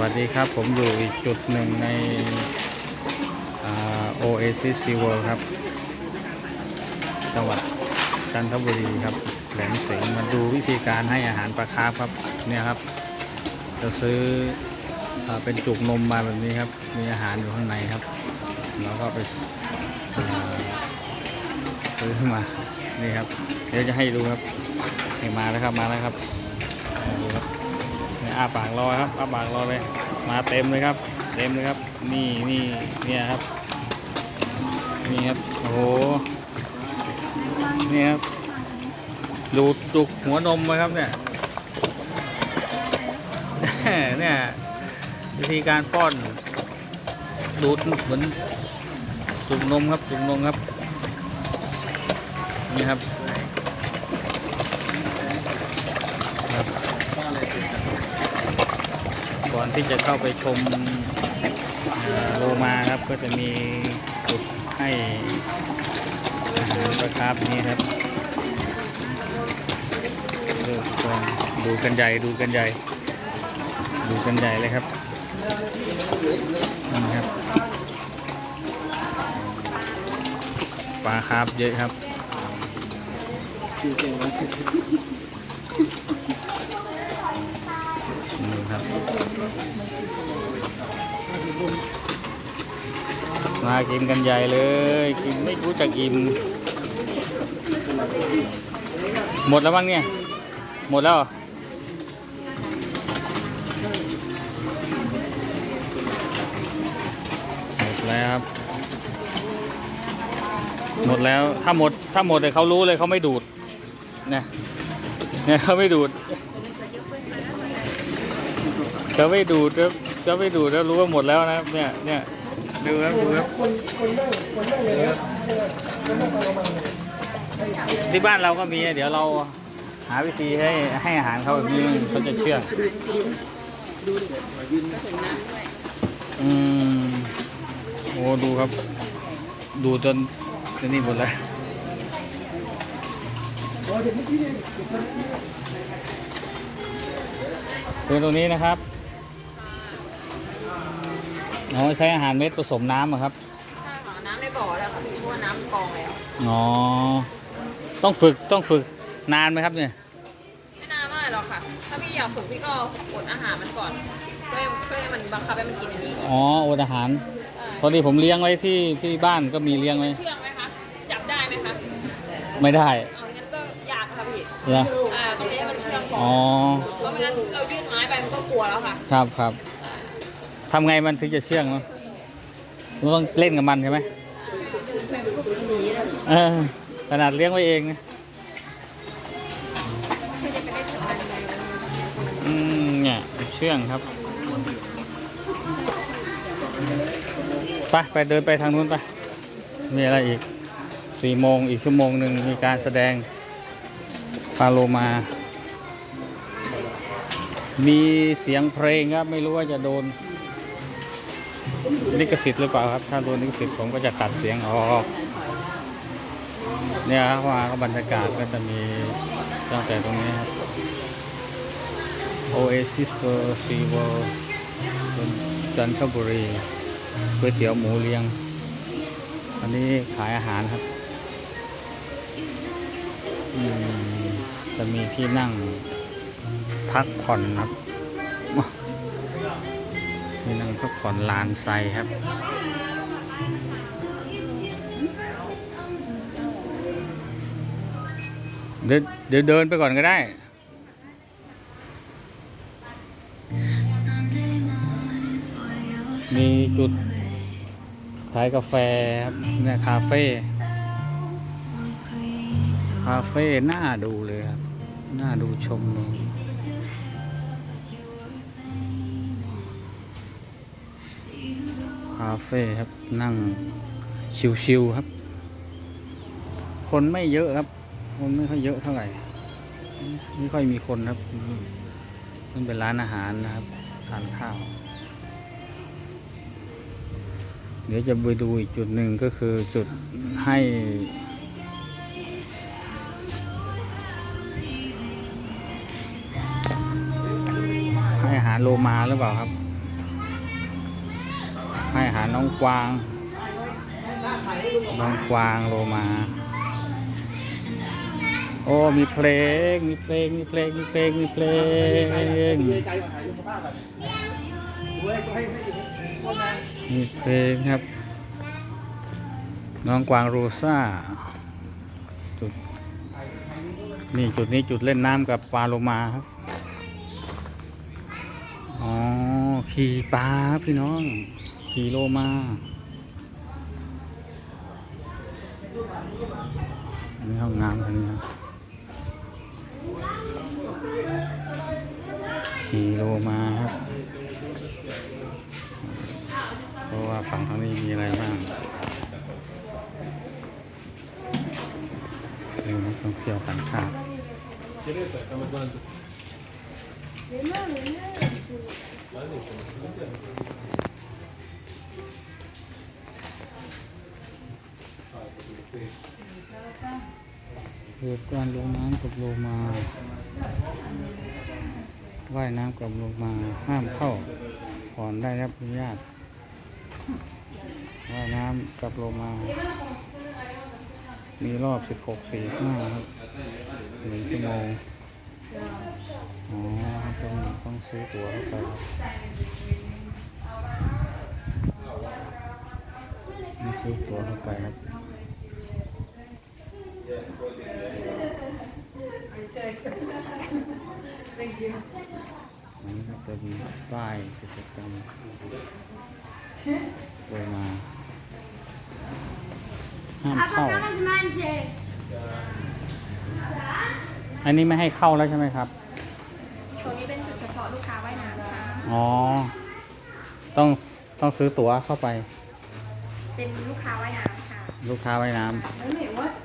วัสดีครับ ผมอยู่อีกจุดหนึ่งในโอเอซิสซีเวิลครับ จังหวัดจันทบุรีครับแหลมสิงมาดูวิธีการให้อาหารปลาคาร์ฟครับเนี่ยครับ จะซื้ออเป็นจุกนมมาแบบนี้ครับ มีอาหารอยู่ข้างในครับแล้วก็ไปซื้อมานี่ครับ เดี๋ยวจะให้ดูครับมาแล้วครับมาแล้วครับมาดูครับ อาปากรอครับอาปากรอเลย มาเต็มเลยครับ เต็มเลยครับ นี่นี่เนี่ยครับ นี่ครับ โอ้โห นี่ครับ ดูจุกหัวนมไว้ครับเนี่ย เนี่ยวิธีการป้อน ดูดเหมือนจุกนมครับจุกนมครับ นี่ครับ ก่ อนที่จะเข้าไปชมโลมาครับก็จะมีจุดให้อาหารประครับนี่ครับเริ่มต้นดูกันใหญ่ดูกันใหญ่ ดูกันใหญ่เลยครับนี่ครับปลาคาร์ฟเยอะครับ นี่ครับ มากินกันใหญ่เลย กินไม่รู้จักอิ่มหมดแล้วบ้างเนี่ย หมดแล้วหมดแล้วครับหมดแล้วถ้าหมดถ้าหมดเลยเขารู้เลยเขาไม่ดูดเนี่ยเนี่ยเขาไม่ดูดจะไม่ดูดครับจะไม่ดูดแล้วรู้ว่าหมดแล้วนะเนี่ยเนี่ย ดูครับดูครับดูครับที่บ้านเราก็มีเดี๋ยวเราหาวิธีให้ให้อาหารเขาแบบนี้เขาจะเชื่องอืมโอ้ดูครับ ดูจนจนนี่หมดแล้วดูตรงนี้นะครับ อ๋อใช้อาหารเม็ดผสมน้ำอะครับใช่ค่ะน้ำในบ่อแล้วค่ะพี่เพราะว่าน้ำกรองแล้วอ๋อต้องฝึกต้องฝึกนานไหมครับเนี่ยไม่นานมากหรอกค่ะ ถ้าพี่อยากฝึกพี่ก็อดอาหารมันก่อนเพื่อเพื่อให้มันบังคับให้มันกินอันนี้ก่อนอ๋ออดอาหารใช่พอดีผมเลี้ยงไว้ที่ที่บ้านก็มีเลี้ยงไว้เชื่องไหมคะจับได้ไหมคะไม่ได้เอางั้นก็ยากค่ะพี่เหรออ่าต้องเลี้ยงให้มันเชื่องก่อนอ๋อเพราะไม่งั้นเรายื่นไม้ไปมันก็กลัวแล้วค่ะ ครับครับ ทำไงมันถึงจะเชื่องเนาะเราต้องเล่นกับมันใช่ไหมเออขนาดเลี้ยงไว้เองนะอืมเนี่ยเชื่องครับไปไปเดินไปทางนู้นไป มีอะไรอีกสี่โมงอีกชั่วโมงหนึ่งมีการแสดงฟาโลมา มีเสียงเพลงครับ ไม่รู้ว่าจะโดน ลิขสิทธิ์หรือเปล่าครับ ถ้าโดนลิขสิทธิ์ผมก็จะตัดเสียงออกเนี่ยครับว่าก็บรรยากาศก็จะมีตั้งแต่ตรงนี้ครับ Oasis World Sea w o r l จันทบุรีก๋วยเตี๋ยวหมูเลี้ยง อันนี้ขายอาหารครับจะมีที่นั่งพักผ่อนครับ นี่นั่งพักผ่อนลานไซครับ เดี๋ยวเดี๋ยวเดินไปก่อนก็ได้มีจุดขายกาแฟครับเนี่ยคาเฟ่คาเฟ่น่าดูเลยครับ น่าดูชมเลย คาเฟ่ครับนั่งชิวๆครับ คนไม่เยอะครับ คนไม่ค่อยเยอะเท่าไหร่ ไม่ค่อยมีคนครับมันเป็นร้านอาหารนะครับทานข้าว เดี๋ยวจะไปดูอีกจุดหนึ่งก็คือจุดให้ให้อาหารโลมาหรือเปล่าครับ ให้หาน้องกวาง น้องกวางโลมา โอ้ มีเพลง มีเพลง มีเพลง มีเพลง มีเพลง มีเพลงครับ น้องกวางโรซ่าจุดนี่จุดนี้จุดเล่นน้ำกับปลาโลมาครับ อ๋อ ขี่ปลาครับพี่น้อง ขี่โลมาอันนี้ห้องน้ำทางนี้ครับขี่โลมาครับ เพราะว่าฝั่งทางนี้มีอะไรบ้างเรื่องนักท่องเที่ยวต่างชาติ เหตุการลงน้ำกับโลมาว่ายน้ำกับโลมาห้ามเข้าก่อนได้รับอนุญาตว่ายน้ำกับโลมา มีรอบ 16 4 5ครับหนึ่งชั่วโมงอ๋อต้องต้องซื้อตั๋วเข้าไปครับซื้อตั๋วเข้าไปครับ อันนี้ก็เป็นป้ายกิจกรรมโดยมาห้ามเข้า อันนี้ไม่ให้เข้าแล้วใช่ไหมครับตัวนี้เป็นจุดเฉพาะลูกค้าว่ายน้ำนะคะอ๋อ ต้องต้องซื้อตั๋วเข้าไป เป็นลูกค้าว่ายน้ำค่ะ ลูกค้าว่ายน้ Anyway, what?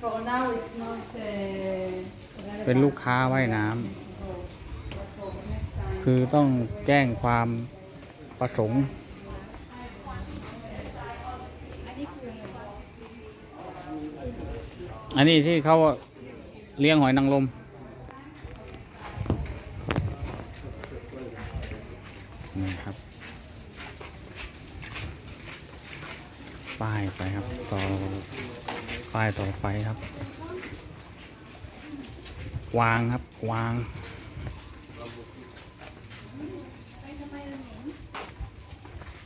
For now, it's not. Uh, เป็นลูกค้าว่ายน้ำคือต้องแจ้งความประสงค์อันนี้ที่เขาเลี้ยงหอยนางรมนี่ครับ ป้ายไปครับต่อ ป้ายต่อไปครับ วางครับ วาง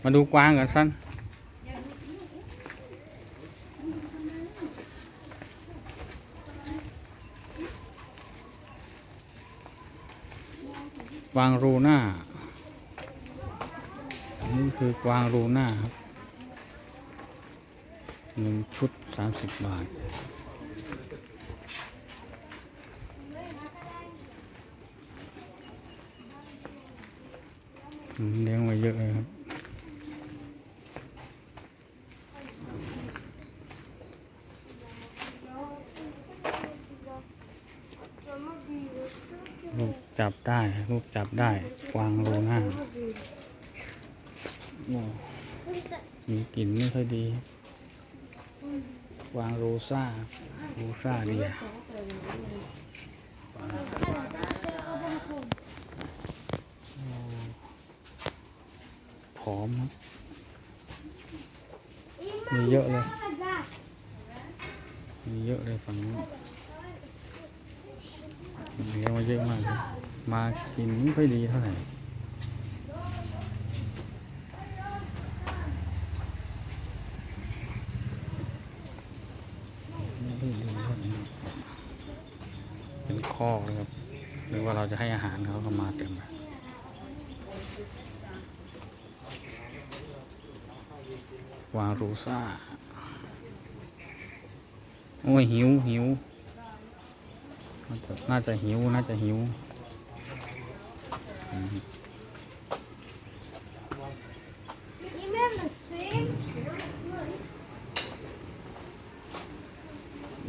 มาดูกวางกันสั้นกวางรูหน่าอันนี้คือกวางรูหน่าครับ หนึ่งชุดสามสิบบาทอืมเลี้ยงไว้เยอะเลยครับลูกจับได้ ลูกจับได้กวางโลน่าโอ้มีกลิ่นไม่ค่อยดีก วางโรซ่าโรซ่าดีอะผอมครับมีเยอะเลย มีเยอะเลยฝั่งนู้นเลี้ยงมาเยอะมากเลยมากินไม่ค่อยดีเท่าไหร่ไม่ค่อยดีเท่าไหร่ เป็นข้อเลยครับ หรือว่าเราจะให้อาหารเขาก็มาเต็มวางรูซ่า โอ้ย หิวหิวน่าจะน่าจะหิว น่าจะหิว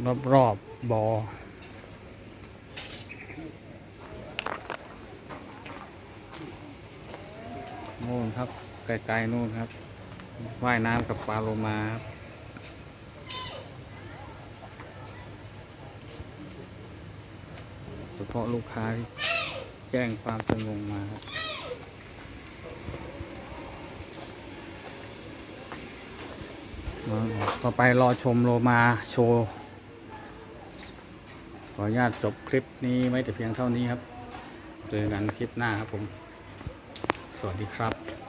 รอบรอบบอ นู่นครับไกลๆนู่นครับ ว่ายน้ำกับปลาโลมาครับเฉพาะลูกค้าที่แจ้งความประงงมาครับต่อไปรอชมโลมาโชว์ ขออนุญาตจบคลิปนี้ไว้แต่เพียงเท่านี้ครับ เจอกันคลิปหน้าครับผม วัสดีครับ